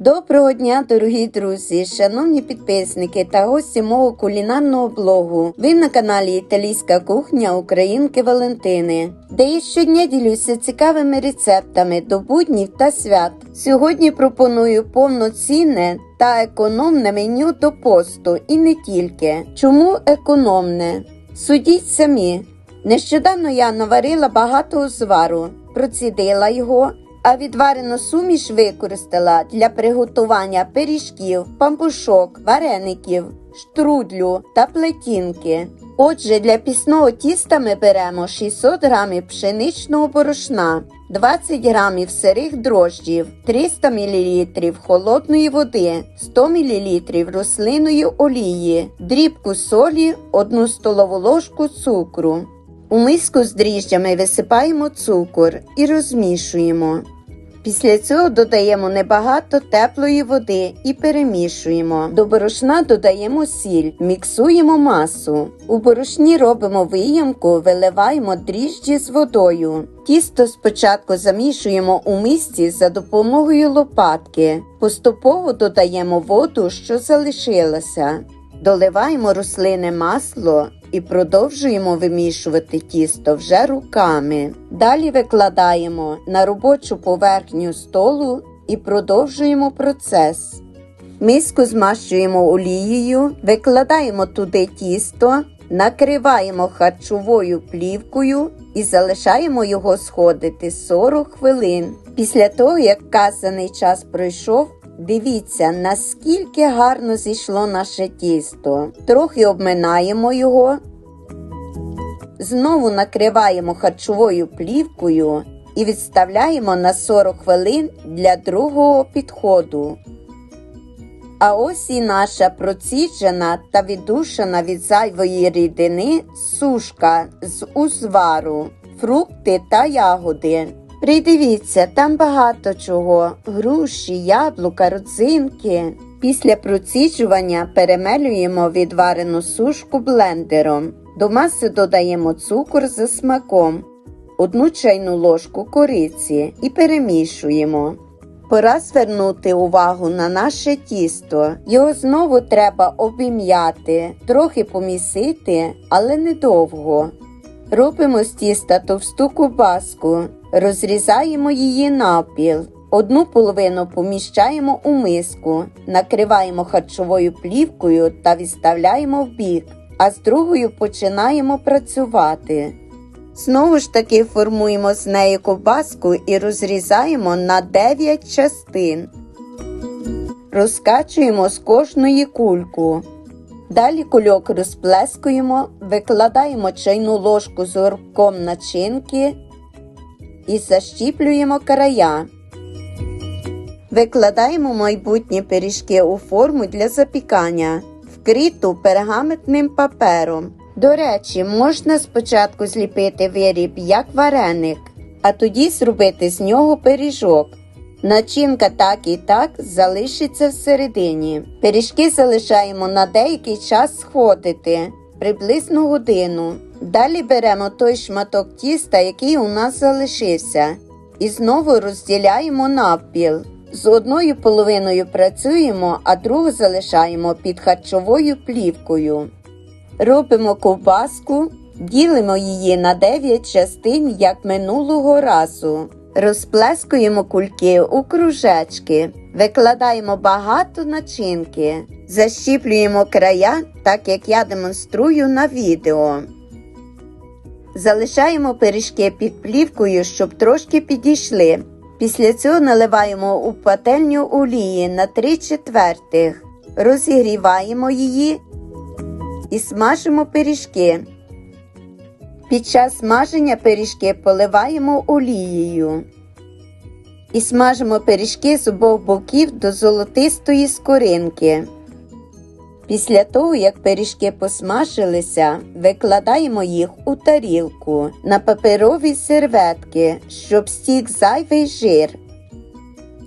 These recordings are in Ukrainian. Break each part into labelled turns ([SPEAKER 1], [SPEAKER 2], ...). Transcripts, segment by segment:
[SPEAKER 1] Доброго дня, дорогі друзі, шановні підписники та гості мого кулінарного блогу. Ви на каналі Італійська кухня Українки Валентини, де я щодня ділюся цікавими рецептами до буднів та свят. Сьогодні пропоную повноцінне та економне меню до посту і не тільки. Чому економне? Судіть самі. Нещодавно я наварила багато узвару, процідила його, а відварену суміш використала для приготування пиріжків, пампушок, вареників, штрудлю та плетінки. Отже, для пісного тіста ми беремо 600 грамів пшеничного борошна, 20 грамів сирих дрожджів, 300 мл холодної води, 100 мл рослинної олії, дрібку солі, 1 столову ложку цукру. У миску з дріжджами висипаємо цукор і розмішуємо. Після цього додаємо небагато теплої води і перемішуємо. До борошна додаємо сіль, міксуємо масу. У борошні робимо виямку, виливаємо дріжджі з водою. Тісто спочатку замішуємо у мисці за допомогою лопатки. Поступово додаємо воду, що залишилася. Доливаємо рослине масло і продовжуємо вимішувати тісто вже руками. Далі викладаємо на робочу поверхню столу і продовжуємо процес. Миску змащуємо олією, викладаємо туди тісто, накриваємо харчовою плівкою і залишаємо його сходити 40 хвилин. Після того, як вказаний час пройшов, Дивіться, наскільки гарно зійшло наше тісто. Трохи обминаємо його, знову накриваємо харчовою плівкою і відставляємо на 40 хвилин для другого підходу. А ось і наша проціджена та віддушена від зайвої рідини сушка з узвару, фрукти та ягоди. Придивіться, там багато чого: груші, яблука, родзинки. Після проціджування перемелюємо відварену сушку блендером. До маси додаємо цукор за смаком, одну чайну ложку кориці і перемішуємо. Пора звернути увагу на наше тісто. Його знову треба обім'яти, трохи помісити, але недовго. Робимо з тіста товсту кубаску, розрізаємо її напіл. Одну половину поміщаємо у миску, накриваємо харчовою плівкою та відставляємо в бік, а з другою починаємо працювати. Знову ж таки формуємо з неї ковбаску і розрізаємо на 9 частин. Розкачуємо з кожної кульку. Далі кульок розплескуємо, викладаємо чайну ложку з горбком начинки і защіплюємо края. Викладаємо майбутні пиріжки у форму для запікання, вкриту пергаментним папером. До речі, можна спочатку зліпити виріб як вареник, а тоді зробити з нього пиріжок. Начинка так і так залишиться всередині. Пиріжки залишаємо на деякий час сходити, приблизно годину. Далі беремо той шматок тіста, який у нас залишився, і знову розділяємо навпіл. З одною половиною працюємо, а другу залишаємо під харчовою плівкою. Робимо ковбаску, ділимо її на 9 частин, як минулого разу. Розплескуємо кульки у кружечки, викладаємо багато начинки, защіплюємо края, так як я демонструю на відео. Залишаємо пиріжки під плівкою, щоб трошки підійшли. Після цього наливаємо у пательню олії на 3 четвертих, розігріваємо її і смажимо пиріжки. Під час смаження пиріжки поливаємо олією. І смажимо пиріжки з обох боків до золотистої скоринки. Після того, як пиріжки посмажилися, викладаємо їх у тарілку на паперові серветки, щоб стік зайвий жир.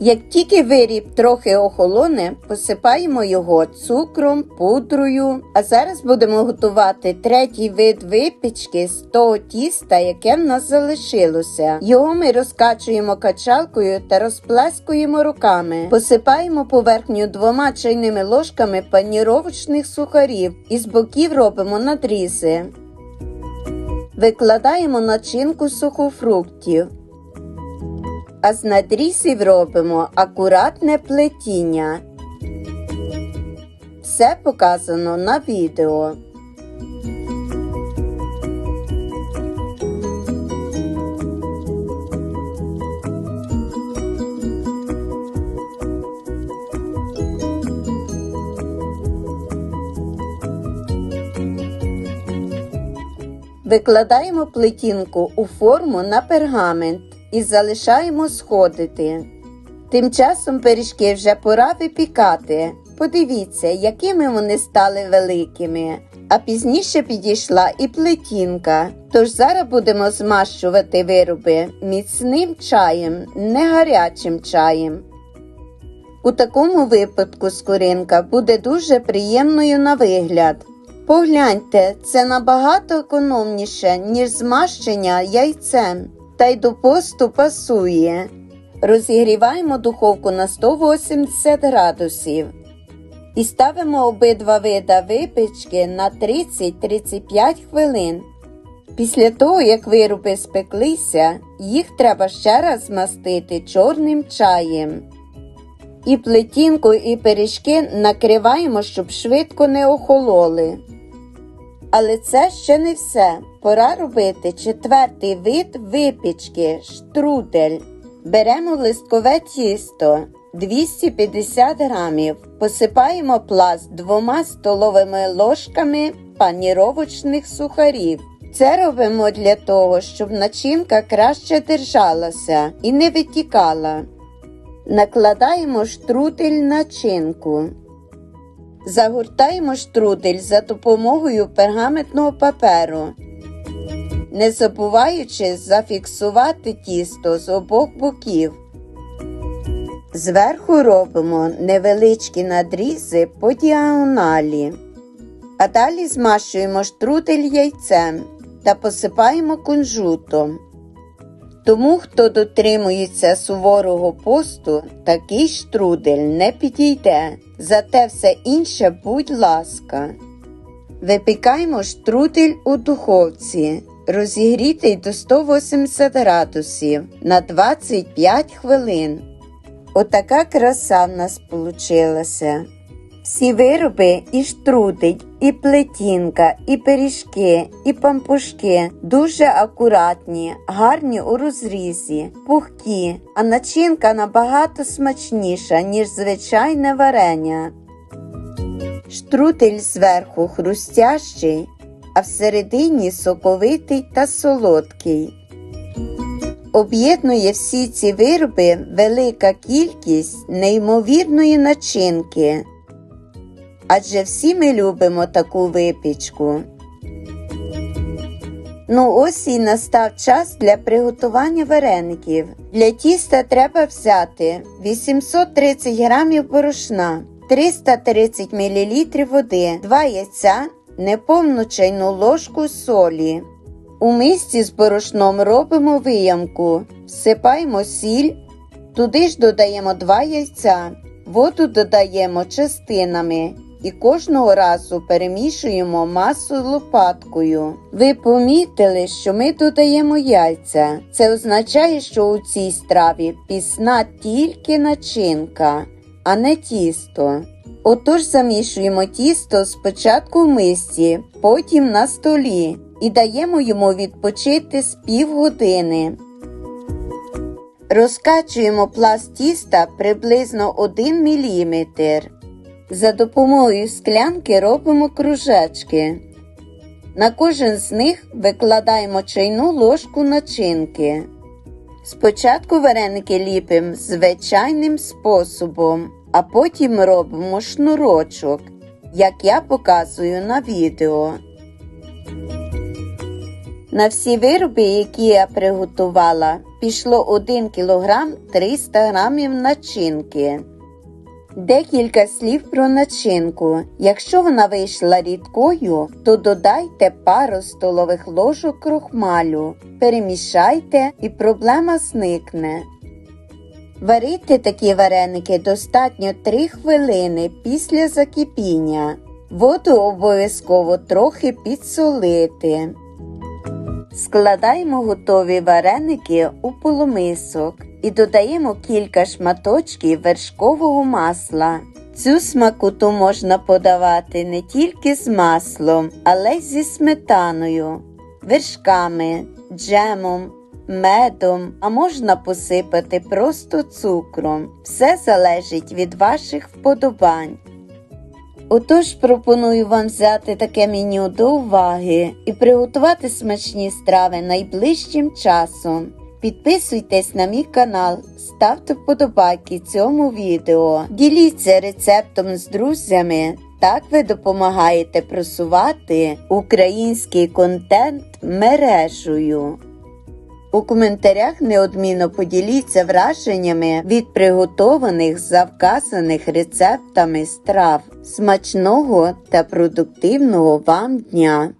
[SPEAKER 1] Як тільки виріб трохи охолоне, посипаємо його цукром, пудрою. А зараз будемо готувати третій вид випічки з того тіста, яке в нас залишилося. Його ми розкачуємо качалкою та розплескуємо руками. Посипаємо поверхню двома чайними ложками паніровочних сухарів і з боків робимо надрізи. Викладаємо начинку сухофруктів. А з надрізів робимо акуратне плетіння. Все показано на відео. Викладаємо плетінку у форму на пергамент і залишаємо сходити. Тим часом пиріжки вже пора випікати. Подивіться, якими вони стали великими. А пізніше підійшла і плетінка. Тож зараз будемо змащувати вироби міцним чаєм, не гарячим чаєм. У такому випадку скоринка буде дуже приємною на вигляд. Погляньте, це набагато економніше, ніж змащення яйцем, та й до посту пасує. Розігріваємо духовку на 180 градусів і ставимо обидва вида випічки на 30-35 хвилин. Після того, як вироби спеклися, їх треба ще раз змастити чорним чаєм. І плетінку, і пиріжки накриваємо, щоб швидко не охололи. Але це ще не все. Пора робити четвертий вид випічки штрудель. Беремо листкове тісто 250 грамів, посипаємо пласт двома столовими ложками паніровочних сухарів. Це робимо для того, щоб начинка краще держалася і не витікала. Накладаємо штрудель начинку. Загортаємо штрудель за допомогою пергаментного паперу, не забуваючи зафіксувати тісто з обох боків. Зверху робимо невеличкі надрізи по діагоналі, а далі змащуємо штрудель яйцем та посипаємо кунжутом. Тому, хто дотримується суворого посту, такий штрудель не підійде. Зате все інше, будь ласка. Випікаємо штрудель у духовці, розігрітий до 180 градусів на 25 хвилин. Отака краса в нас получилася. Всі вироби і штрудель, і плетінка, і пиріжки, і пампушки дуже акуратні, гарні у розрізі, пухкі, а начинка набагато смачніша, ніж звичайне варення. Штрудель зверху хрустящий, а всередині соковитий та солодкий. Об'єднує всі ці вироби велика кількість неймовірної начинки. Адже всі ми любимо таку випічку. Ну, ось і настав час для приготування вареників. Для тіста треба взяти 830 г борошна, 330 мл води, 2 яйця, неповну чайну ложку солі. У мисці з борошном робимо виямку, всипаємо сіль, туди ж додаємо 2 яйця, воду додаємо частинами і кожного разу перемішуємо масу лопаткою. Ви помітили, що ми додаємо яйця. Це означає, що у цій страві пісна тільки начинка, а не тісто. Отож замішуємо тісто спочатку в мисці, потім на столі і даємо йому відпочити з півгодини. Розкачуємо пласт тіста приблизно 1 мм. За допомогою склянки робимо кружечки. На кожен з них викладаємо чайну ложку начинки. Спочатку вареники ліпимо звичайним способом, а потім робимо шнурочок, як я показую на відео. На всі вироби, які я приготувала, пішло 1 кг 300 г начинки. Декілька слів про начинку. Якщо вона вийшла рідкою, то додайте пару столових ложок крохмалю, перемішайте і проблема зникне. Варити такі вареники достатньо 3 хвилини після закипіння. Воду обов'язково трохи підсолити. Складаємо готові вареники у полумисок і додаємо кілька шматочків вершкового масла. Цю смакоту можна подавати не тільки з маслом, але й зі сметаною, вершками, джемом, медом, а можна посипати просто цукром. Все залежить від ваших вподобань. Отож пропоную вам взяти таке меню до уваги і приготувати смачні страви найближчим часом. Підписуйтесь на мій канал, ставте вподобайки цьому відео, діліться рецептом з друзями. Так ви допомагаєте просувати український контент мережею. У коментарях неодмінно поділіться враженнями від приготованих за вказаних рецептами страв. Смачного та продуктивного вам дня!